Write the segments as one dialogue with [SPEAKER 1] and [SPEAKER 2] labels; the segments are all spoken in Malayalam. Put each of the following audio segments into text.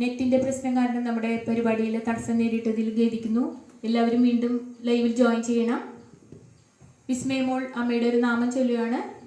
[SPEAKER 1] നെറ്റിന്റെ പ്രശ്നം കാരണം നമ്മുടെ പരിപാടിയിൽ തടസ്സം നേരിട്ടതിൽ ഖേദിക്കുന്നു. എല്ലാവരും വീണ്ടും ലൈവിൽ ജോയിൻ ചെയ്യണം. വിസ്മയമോൾ അമ്മയുടെ ഒരു നാമം ചൊല്ലുകയാണ്.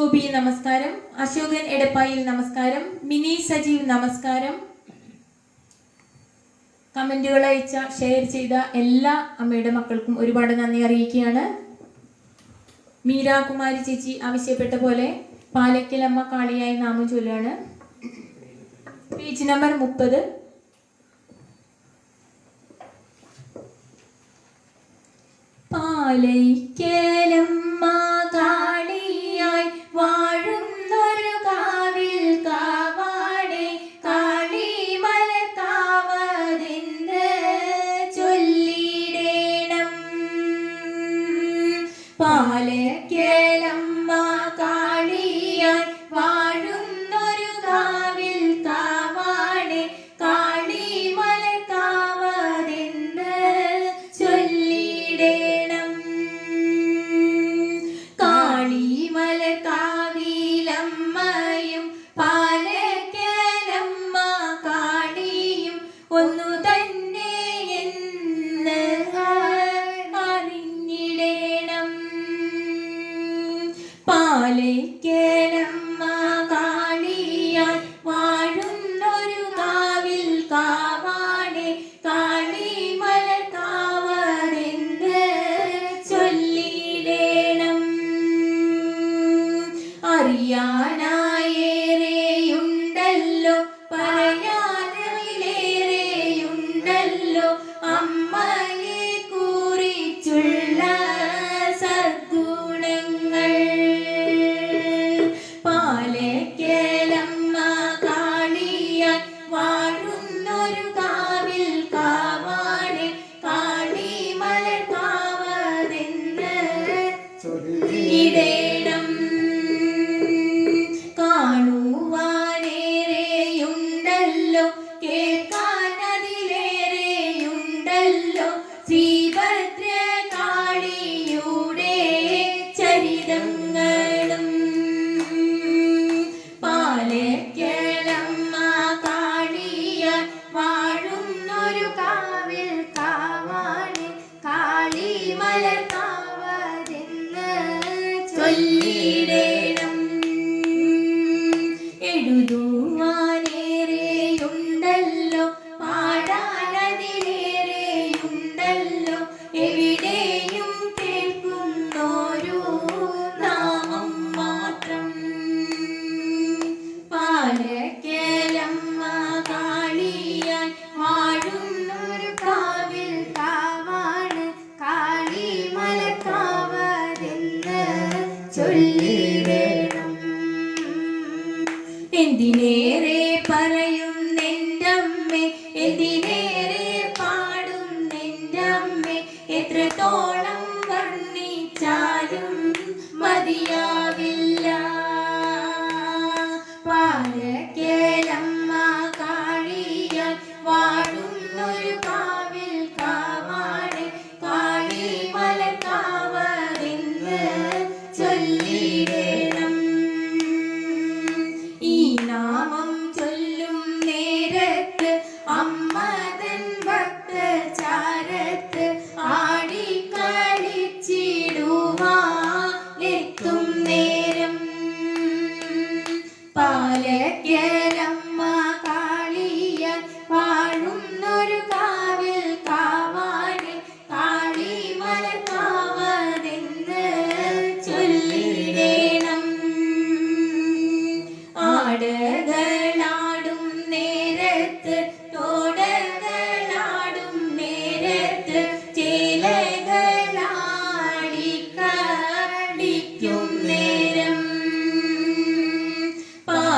[SPEAKER 1] ഗോപി നമസ്കാരം അശോകൻ എടപ്പായിൽ നമസ്കാരം മിനി സജീവ് നമസ്കാരം. കമന്റുകൾ അയച്ച ഷെയർ ചെയ്ത എല്ലാ അമ്മയുടെ മക്കൾക്കും ഒരുപാട് നന്ദി അറിയിക്കുകയാണ്. മീരാകുമാരി ചേച്ചി ആവശ്യപ്പെട്ട പോലെ പാലക്കിലമ്മ കാളിയായി നാമം ചൊല്ലാണ് പേജ് നമ്പർ മുപ്പത്. പാലയ്ക്കലമ്മ കാളി வாழும்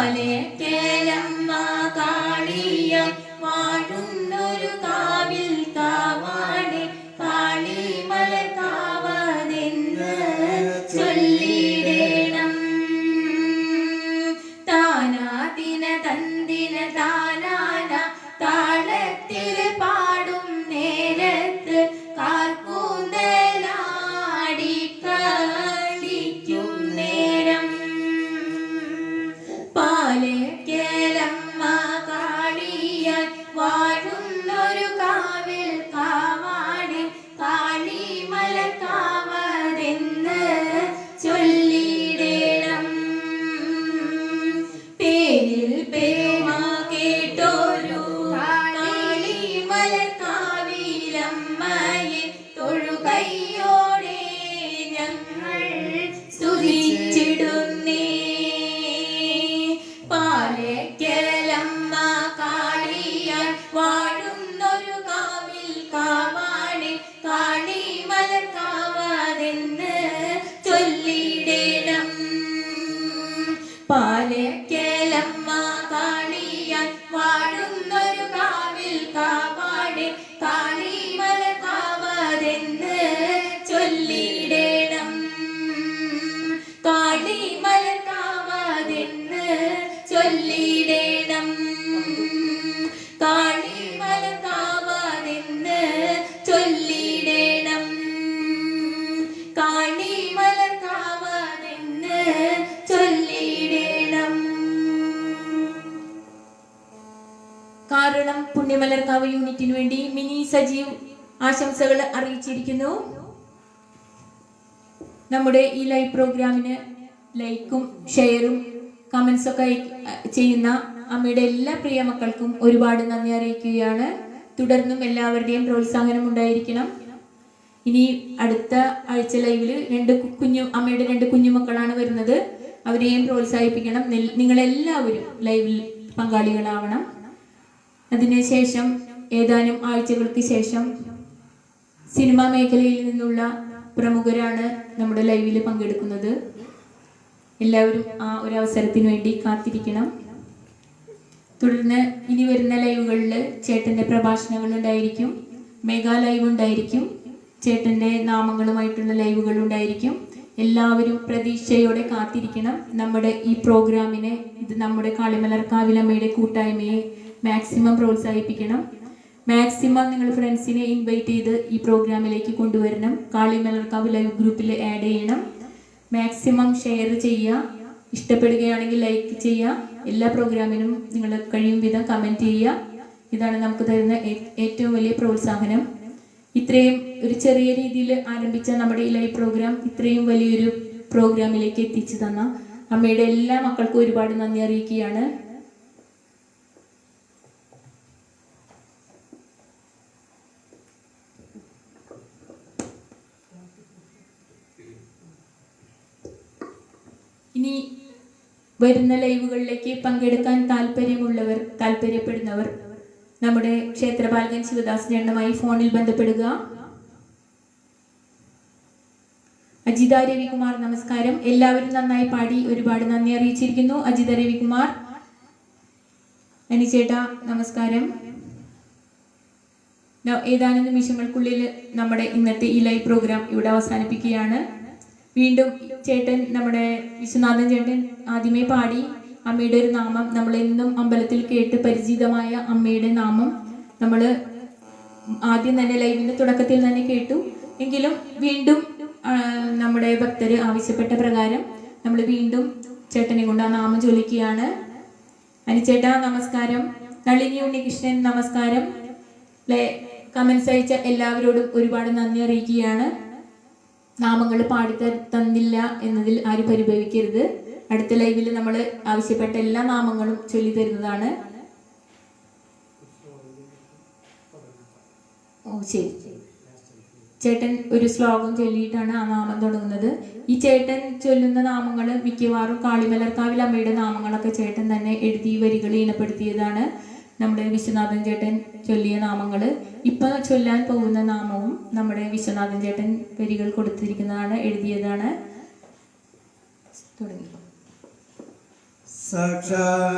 [SPEAKER 1] Money. Yeah.
[SPEAKER 2] പുണ്യമലർക്കാവ് യൂണിറ്റിന് വേണ്ടി മിനി സജീവ് ആശംസകൾ അറിയിച്ചിരിക്കുന്നു. നമ്മുടെ ഈ ലൈവ് പ്രോഗ്രാമിന് ലൈക്കും ഷെയറും കമൻസ് ഒക്കെ ചെയ്യുന്ന അമ്മയുടെ എല്ലാ പ്രിയ മക്കൾക്കും ഒരുപാട് നന്ദി അറിയിക്കുകയാണ്. തുടർന്നും എല്ലാവരുടെയും പ്രോത്സാഹനം ഉണ്ടായിരിക്കണം. ഇനി അടുത്ത ആഴ്ച ലൈവിൽ രണ്ട് കുഞ്ഞു അമ്മയുടെ രണ്ട് കുഞ്ഞുമക്കളാണ് വരുന്നത്. അവരെയും പ്രോത്സാഹിപ്പിക്കണം. നിങ്ങളെല്ലാവരും ലൈവിൽ പങ്കാളികളാവണം. അതിനുശേഷം ഏതാനും ആഴ്ചകൾക്ക് ശേഷം സിനിമാ മേഖലയിൽ നിന്നുള്ള പ്രമുഖരാണ് നമ്മുടെ ലൈവിൽ പങ്കെടുക്കുന്നത്. എല്ലാവരും ആ ഒരു അവസരത്തിന് വേണ്ടി കാത്തിരിക്കണം. തുടർന്ന് ഇനി വരുന്ന ലൈവുകളിൽ ചേട്ടന്റെ പ്രഭാഷണങ്ങൾ ഉണ്ടായിരിക്കും മെഗാ ലൈവ് ഉണ്ടായിരിക്കും ചേട്ടന്റെ നാമങ്ങളുമായിട്ടുള്ള ലൈവുകൾ ഉണ്ടായിരിക്കും എല്ലാവരും പ്രതീക്ഷയോടെ കാത്തിരിക്കണം. നമ്മുടെ ഈ പ്രോഗ്രാമിനെ ഇത് നമ്മുടെ കാളിമലർ കാവിലമ്മയുടെ കൂട്ടായ്മയെ മാക്സിമം പ്രോത്സാഹിപ്പിക്കണം. മാക്സിമം നിങ്ങൾ ഫ്രണ്ട്സിനെ ഇൻവൈറ്റ് ചെയ്ത് ഈ പ്രോഗ്രാമിലേക്ക് കൊണ്ടുവരണം. കാളിമലർക്കാവ് ലൈവ് ഗ്രൂപ്പിൽ ആഡ് ചെയ്യണം. മാക്സിമം ഷെയർ ചെയ്യുക. ഇഷ്ടപ്പെടുകയാണെങ്കിൽ ലൈക്ക് ചെയ്യുക. എല്ലാ പ്രോഗ്രാമിനും നിങ്ങൾ കഴിയും വിധം കമന്റ് ചെയ്യുക. ഇതാണ് നമുക്ക് തരുന്ന ഏറ്റവും വലിയ പ്രോത്സാഹനം. ഇത്രയും ഒരു ചെറിയ രീതിയിൽ ആരംഭിച്ച നമ്മുടെ ഈ ലൈവ് പ്രോഗ്രാം ഇത്രയും വലിയൊരു പ്രോഗ്രാമിലേക്ക് എത്തിച്ചു തന്ന അമ്മയുടെ എല്ലാ മക്കൾക്കും ഒരുപാട് നന്ദി അറിയിക്കുകയാണ് ഇനി വരുന്ന ലൈവുകളിലേക്ക് പങ്കെടുക്കാൻ താല്പര്യമുള്ളവർ താല്പര്യപ്പെടുന്നവർ നമ്മുടെ ക്ഷേത്രപാലകൻ ശിവദാസ് എണ്ണമായി ഫോണിൽ ബന്ധപ്പെടുക. അജിത രവികുമാർ നമസ്കാരം. എല്ലാവരും നന്നായി പാടി ഒരുപാട് നന്ദി അറിയിച്ചിരിക്കുന്നു. അജിത രവികുമാർ. അനിച്ചേട്ട നമസ്കാരം. ഏതാനും നിമിഷങ്ങൾക്കുള്ളിൽ നമ്മുടെ ഇന്നത്തെ ഈ ലൈവ് പ്രോഗ്രാം ഇവിടെ അവസാനിപ്പിക്കുകയാണ്. വീണ്ടും ചേട്ടൻ നമ്മുടെ വിശ്വനാഥൻ ചേട്ടൻ ആദ്യമേ പാടി അമ്മയുടെ ഒരു നാമം. നമ്മൾ എന്നും അമ്പലത്തിൽ കേട്ട് പരിചിതമായ അമ്മയുടെ നാമം നമ്മൾ ആദ്യം തന്നെ ലൈവിന്റെ തുടക്കത്തിൽ തന്നെ കേട്ടു. എങ്കിലും വീണ്ടും നമ്മുടെ ഭക്തർ ആവശ്യപ്പെട്ട പ്രകാരം നമ്മൾ വീണ്ടും ചേട്ടനെ കൊണ്ട് ആ നാമം ചൊല്ലിക്കുകയാണ് അനിച്ചേട്ടാ നമസ്കാരം. നളിനി ഉണ്ണികൃഷ്ണൻ നമസ്കാരം. കമൻസ് അയച്ച എല്ലാവരോടും ഒരുപാട് നന്ദി അറിയിക്കുകയാണ്. നാമങ്ങൾ പാടി തന്നില്ല എന്നതിൽ ആരും പരിഭവിക്കരുത്. അടുത്ത ലൈവിൽ നമ്മൾ ആവശ്യപ്പെട്ട എല്ലാ നാമങ്ങളും ചൊല്ലി തരുന്നതാണ്. ഓ ശരി. ചേട്ടൻ ഒരു ശ്ലോകം ചൊല്ലിയിട്ടാണ് ആ നാമം തുടങ്ങുന്നത്. ഈ ചേട്ടൻ ചൊല്ലുന്ന നാമങ്ങൾ മിക്കവാറും കാളിമലർക്കാവിൽ അമ്മയുടെ നാമങ്ങളൊക്കെ ചേട്ടൻ തന്നെ എഴുതി വരികൾ ഈണപ്പെടുത്തിയതാണ് നമ്മുടെ വിശ്വനാഥൻ ചേട്ടൻ ചൊല്ലിയ നാമങ്ങൾ ഇപ്പൊ ചൊല്ലാൻ പോകുന്ന നാമവും നമ്മുടെ വിശ്വനാഥൻ ചേട്ടൻ വരികൾ കൊടുത്തിരിക്കുന്നതാണ് എഴുതിയതാണ്. തുടങ്ങി.
[SPEAKER 3] സാക്ഷാൽ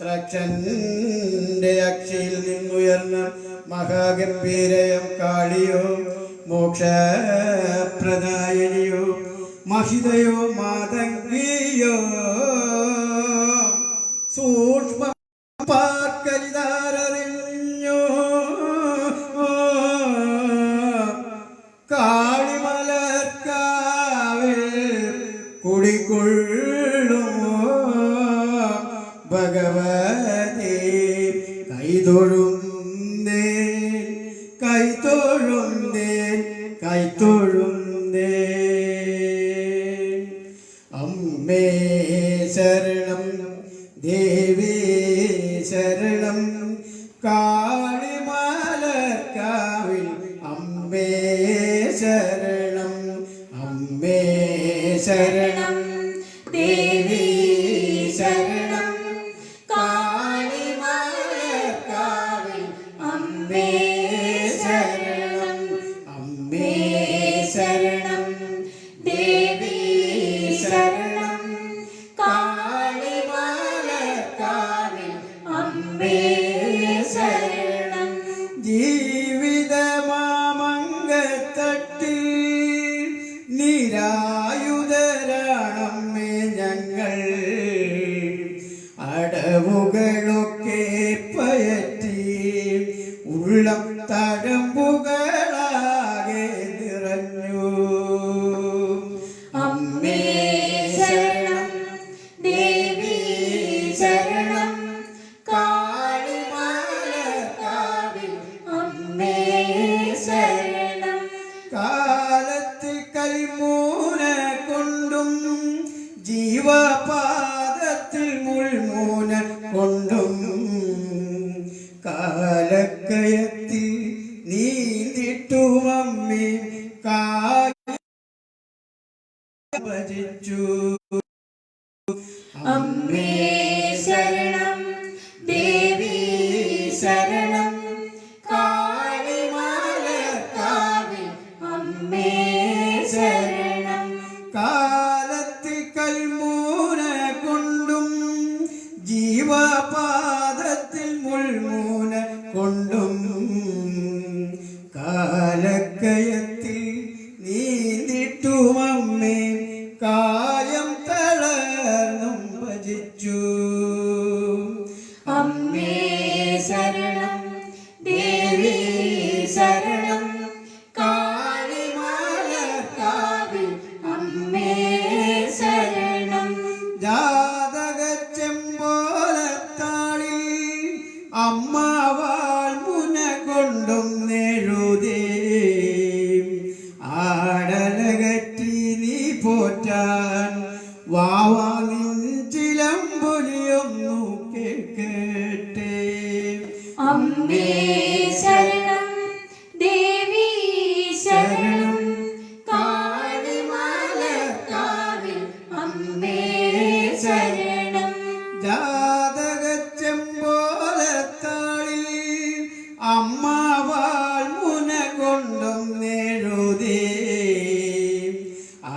[SPEAKER 3] ത്രക്ഷന്റെ അക്ഷയിൽ നിന്നുയർന്ന മഹാഗംഭീരയം കാളിയോ മോക്ഷപ്രദായനിയോ മഹിതയോ മാതംഗിയോ. സൂക്ഷ്മ പാർക്കരിതാരറിഞ്ഞോ കാളിമലക്കാവിൽ കുടികൊള്ളുമോ ഭഗവതി കൈതൊഴുന്നേ yeah,
[SPEAKER 2] yeah.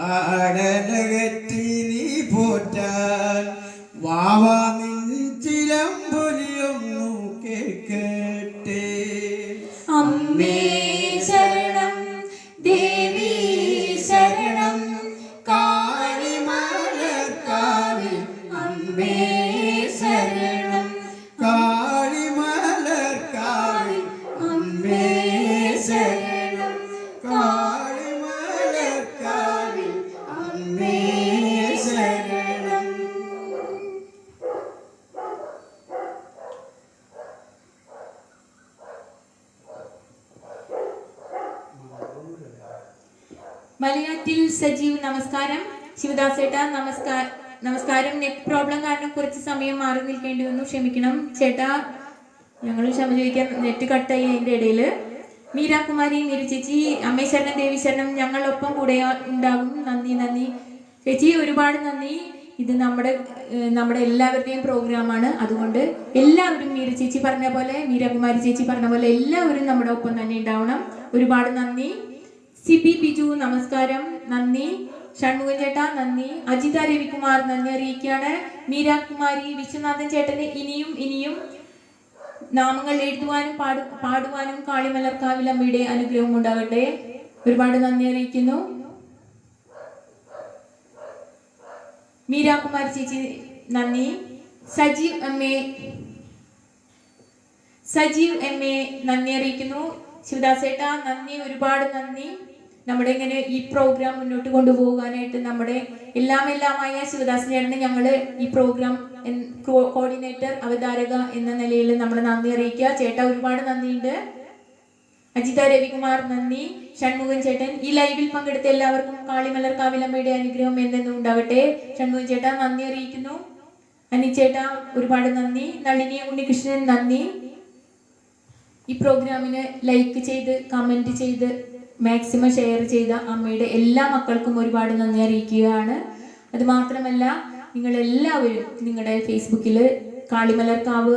[SPEAKER 2] ஆட നമസ്കാരം. നെറ്റ് പ്രോബ്ലം കാരണം കുറച്ച് സമയം മാറി നിൽക്കേണ്ടി വന്നു. ക്ഷമിക്കണം. ചേട്ടാ ഞങ്ങൾ ക്ഷമ ചോദിക്കാൻ നെറ്റ് കട്ടായി അതിന്റെ ഇടയിൽ. മീരാകുമാരി മീര ചേച്ചി അമ്മേ ശരണം ദേവി ശരണം ഞങ്ങളൊപ്പം കൂടെ ഉണ്ടാകും നന്ദി നന്ദി. ചേച്ചി ഒരുപാട് നന്ദി. ഇത് നമ്മുടെ നമ്മുടെ എല്ലാവരുടെയും പ്രോഗ്രാമാണ്. അതുകൊണ്ട് എല്ലാവരും മീര ചേച്ചി പറഞ്ഞ പോലെ മീരാകുമാരി ചേച്ചി പറഞ്ഞ പോലെ എല്ലാവരും നമ്മുടെ ഒപ്പം തന്നെ ഉണ്ടാവണം. ഒരുപാട് നന്ദി. സിബി ബിജു നമസ്കാരം. നന്ദി. ഷൺമുഖൻ ചേട്ടാ നന്ദി. അജിത രവികുമാർ നന്ദി അറിയിക്കുകയാണ്. മീരാകുമാരി വിശ്വനാഥൻ ചേട്ടന് ഇനിയും ഇനിയും നാമങ്ങൾ എഴുതുവാനും പാടു പാടുവാനും കാളിമലർക്കാവിൽ അമ്മയുടെ അനുഗ്രഹം ഉണ്ടാകട്ടെ. ഒരുപാട് നന്ദി അറിയിക്കുന്നു. മീരാകുമാരി ചേച്ചി നന്ദി. Sajeev M A Sajeev M A നന്ദി അറിയിക്കുന്നു. ശിവദാസേട്ട നന്ദി. ഒരുപാട് നന്ദി. നമ്മുടെ ഇങ്ങനെ ഈ പ്രോഗ്രാം മുന്നോട്ട് കൊണ്ടുപോകാനായിട്ട് നമ്മുടെ എല്ലാം എല്ലാമായ ചേട്ടന് ഞങ്ങൾ ഈ പ്രോഗ്രാം കോർഡിനേറ്റർ അവതാരക എന്ന നിലയിൽ നമ്മൾ നന്ദി അറിയിക്കുക. ചേട്ടാ ഒരുപാട് നന്ദിയുണ്ട്. അജിത രവികുമാർ നന്ദി. ഷൺമുഖൻ ചേട്ടൻ ഈ ലൈവിൽ പങ്കെടുത്ത എല്ലാവർക്കും കാളിമലർ കാവിലമ്മയുടെ അനുഗ്രഹം എന്നെന്നും ഉണ്ടാവട്ടെ. ഷൺമുഖൻ ചേട്ടാ നന്ദി അറിയിക്കുന്നു. അനിച്ചേട്ടാ ഒരുപാട് നന്ദി. നളിനി ഉണ്ണികൃഷ്ണൻ നന്ദി. ഈ പ്രോഗ്രാമിന് ലൈക്ക് ചെയ്ത് കമന്റ് ചെയ്ത് മാക്സിമം ഷെയർ ചെയ്ത അമ്മയുടെ എല്ലാ മക്കൾക്കും ഒരുപാട് നന്ദി അറിയിക്കുകയാണ്. അത് മാത്രമല്ല നിങ്ങൾ എല്ലാവരും നിങ്ങളുടെ ഫേസ്ബുക്കിൽ കാളിമലർക്കാവ്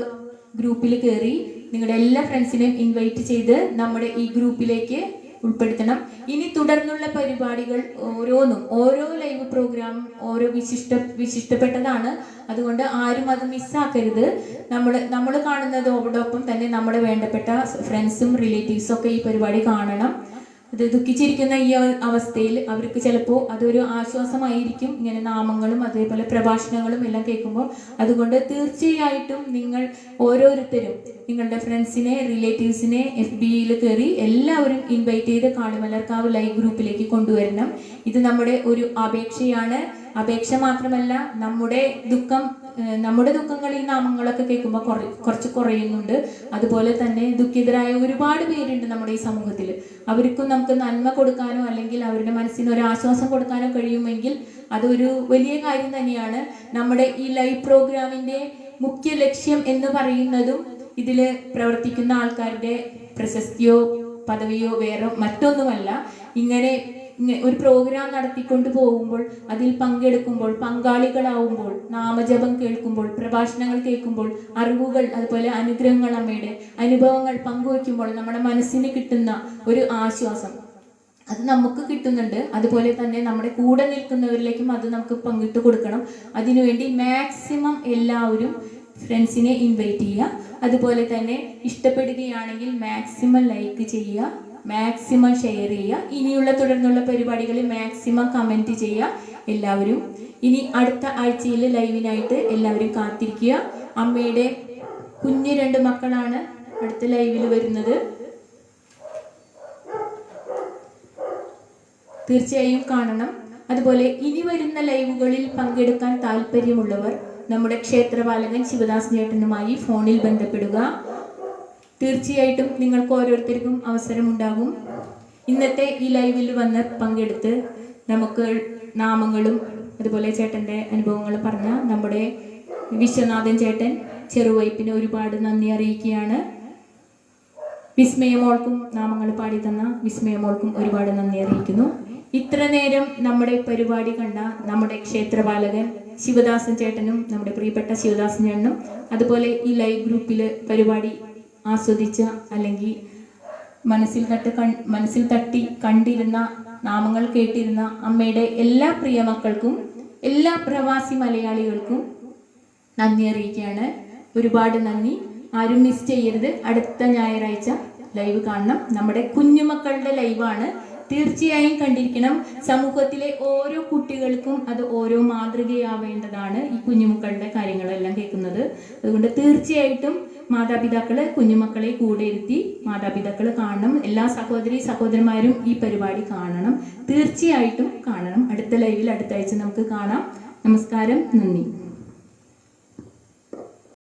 [SPEAKER 2] ഗ്രൂപ്പിൽ കയറി നിങ്ങളുടെ എല്ലാ ഫ്രണ്ട്സിനെയും ഇൻവൈറ്റ് ചെയ്ത് നമ്മുടെ ഈ ഗ്രൂപ്പിലേക്ക് ഉൾപ്പെടുത്തണം. ഇനി തുടർന്നുള്ള പരിപാടികൾ ഓരോന്നും ഓരോ ലൈവ് പ്രോഗ്രാം ഓരോ വിശിഷ്ട വിശിഷ്ടപ്പെട്ടതാണ്. അതുകൊണ്ട് ആരും അത് മിസ്സാക്കരുത് നമ്മൾ നമ്മൾ കാണുന്നതോടൊപ്പം തന്നെ നമ്മുടെ വേണ്ടപ്പെട്ട ഫ്രണ്ട്സും റിലേറ്റീവ്സും ഒക്കെ ഈ പരിപാടി കാണണം. അത് ദുഃഖിച്ചിരിക്കുന്ന ഈ അവസ്ഥയിൽ അവർക്ക് ചിലപ്പോൾ അതൊരു ആശ്വാസമായിരിക്കും. ഇങ്ങനെ നാമങ്ങളും അതേപോലെ പ്രഭാഷണങ്ങളും എല്ലാം കേൾക്കുമ്പോൾ അതുകൊണ്ട് തീർച്ചയായിട്ടും നിങ്ങൾ ഓരോരുത്തരും നിങ്ങളുടെ ഫ്രണ്ട്സിനെ റിലേറ്റീവ്സിനെ എഫ് ബിയിൽ കയറി എല്ലാവരും ഇൻവൈറ്റ് ചെയ്ത് കാളിമലർക്കാവ് ലൈവ് ഗ്രൂപ്പിലേക്ക് കൊണ്ടുവരണം. ഇത് നമ്മുടെ ഒരു അപേക്ഷയാണ്. അപേക്ഷ മാത്രമല്ല നമ്മുടെ ദുഃഖം നമ്മുടെ ദുഃഖങ്ങൾ ഈ നാമങ്ങളൊക്കെ കേൾക്കുമ്പോൾ കുറ- കുറച്ച് കുറയുന്നുണ്ട്. അതുപോലെ തന്നെ ദുഃഖിതരായ ഒരുപാട് പേരുണ്ട് നമ്മുടെ ഈ സമൂഹത്തിൽ അവർക്കും നമുക്ക് നന്മ കൊടുക്കാനോ അല്ലെങ്കിൽ അവരുടെ മനസ്സിന് ഒരു ആശ്വാസം കൊടുക്കാനോ കഴിയുമെങ്കിൽ അതൊരു വലിയ കാര്യം തന്നെയാണ്. നമ്മുടെ ഈ ലൈവ് പ്രോഗ്രാമിന്റെ മുഖ്യ ലക്ഷ്യം എന്ന് പറയുന്നതും ഇതിൽ പ്രവർത്തിക്കുന്ന ആൾക്കാരുടെ പ്രശസ്തിയോ പദവിയോ വേറെ മറ്റൊന്നുമല്ല. ഇങ്ങനെ ഇങ്ങ- ഒരു പ്രോഗ്രാം നടത്തിക്കൊണ്ട് പോകുമ്പോൾ അതിൽ പങ്കെടുക്കുമ്പോൾ പങ്കാളികളാവുമ്പോൾ നാമജപം കേൾക്കുമ്പോൾ പ്രഭാഷണങ്ങൾ കേൾക്കുമ്പോൾ അറിവുകൾ അതുപോലെ അനുഗ്രഹങ്ങൾ അമ്മയുടെ അനുഭവങ്ങൾ പങ്കുവയ്ക്കുമ്പോൾ നമ്മുടെ മനസ്സിന് കിട്ടുന്ന ഒരു ആശ്വാസം. അത് നമുക്ക് കിട്ടുന്നുണ്ട്. അതുപോലെ തന്നെ നമ്മുടെ കൂടെ നിൽക്കുന്നവരിലേക്കും അത് നമുക്ക് പങ്കിട്ട് കൊടുക്കണം. അതിനുവേണ്ടി മാക്സിമം എല്ലാവരും ഫ്രണ്ട്സിനെ ഇൻവൈറ്റ് ചെയ്യുക. അതുപോലെ തന്നെ ഇഷ്ടപ്പെടുകയാണെങ്കിൽ മാക്സിമം ലൈക്ക് ചെയ്യുക. മാക്സിമം ഷെയർ ചെയ്യുക. ഇനിയുള്ള തുടർന്നുള്ള പരിപാടികളിൽ മാക്സിമം കമന്റ് ചെയ്യുക. എല്ലാവരും ഇനി അടുത്ത ആഴ്ചയിൽ ലൈവിനായിട്ട് എല്ലാവരും കാത്തിരിക്കുക. അമ്മയുടെ കുഞ്ഞു രണ്ട് മക്കളാണ് അടുത്ത ലൈവിൽ വരുന്നത്. തീർച്ചയായും കാണണം. അതുപോലെ ഇനി വരുന്ന ലൈവുകളിൽ പങ്കെടുക്കാൻ താല്പര്യമുള്ളവർ നമ്മുടെ ക്ഷേത്രപാലകൻ ശിവദാസ് ചേട്ടനുമായി ഫോണിൽ ബന്ധപ്പെടുക. തീർച്ചയായിട്ടും നിങ്ങൾക്ക് ഓരോരുത്തർക്കും അവസരമുണ്ടാകും. ഇന്നത്തെ ഈ ലൈവിൽ വന്ന് പങ്കെടുത്ത് നമുക്ക് നാമങ്ങളും അതുപോലെ ചേട്ടന്റെ അനുഭവങ്ങൾ പറഞ്ഞ നമ്മുടെ വിശ്വനാഥൻ ചേട്ടൻ ചെറുവയ്പിന് ഒരുപാട് നന്ദി അറിയിക്കുകയാണ്. വിസ്മയമോൾക്കും നാമങ്ങൾ പാടി തന്ന വിസ്മയമോൾക്കും ഒരുപാട് നന്ദി അറിയിക്കുന്നു. ഇത്ര നേരം നമ്മുടെ പരിപാടി കണ്ട നമ്മുടെ ക്ഷേത്രപാലകൻ ശിവദാസൻ ചേട്ടനും നമ്മുടെ പ്രിയപ്പെട്ട ശിവദാസൻ ചേട്ടനും അതുപോലെ ഈ ലൈവ് ഗ്രൂപ്പിൽ പരിപാടി ആസ്വദിച്ച അല്ലെങ്കിൽ മനസ്സിൽ തട്ട് കൺ മനസ്സിൽ തട്ടി കണ്ടിരുന്ന നാമങ്ങൾ കേട്ടിരുന്ന അമ്മയുടെ എല്ലാ പ്രിയ മക്കൾക്കും എല്ലാ പ്രവാസി മലയാളികൾക്കും നന്ദി അറിയിക്കുകയാണ്. ഒരുപാട് നന്ദി. ആരും മിസ് ചെയ്യരുത്. അടുത്ത ഞായറാഴ്ച ലൈവ് കാണണം. നമ്മുടെ കുഞ്ഞുമക്കളുടെ ലൈവാണ് തീർച്ചയായും കണ്ടിരിക്കണം. സമൂഹത്തിലെ ഓരോ കുട്ടികൾക്കും അത് ഓരോ മാതൃകയാവേണ്ടതാണ് ഈ കുഞ്ഞുമക്കളുടെ കാര്യങ്ങളെല്ലാം കേൾക്കുന്നത്. അതുകൊണ്ട് തീർച്ചയായിട്ടും മാതാപിതാക്കൾ കുഞ്ഞുമക്കളെ കൂടെ ഇരുത്തി മാതാപിതാക്കൾ കാണണം. എല്ലാ സഹോദരി സഹോദരന്മാരും ഈ പരിപാടി കാണണം. തീർച്ചയായിട്ടും കാണണം. അടുത്ത ലൈവിൽ അടുത്ത ആഴ്ച നമുക്ക് കാണാം. നമസ്കാരം. നന്ദി.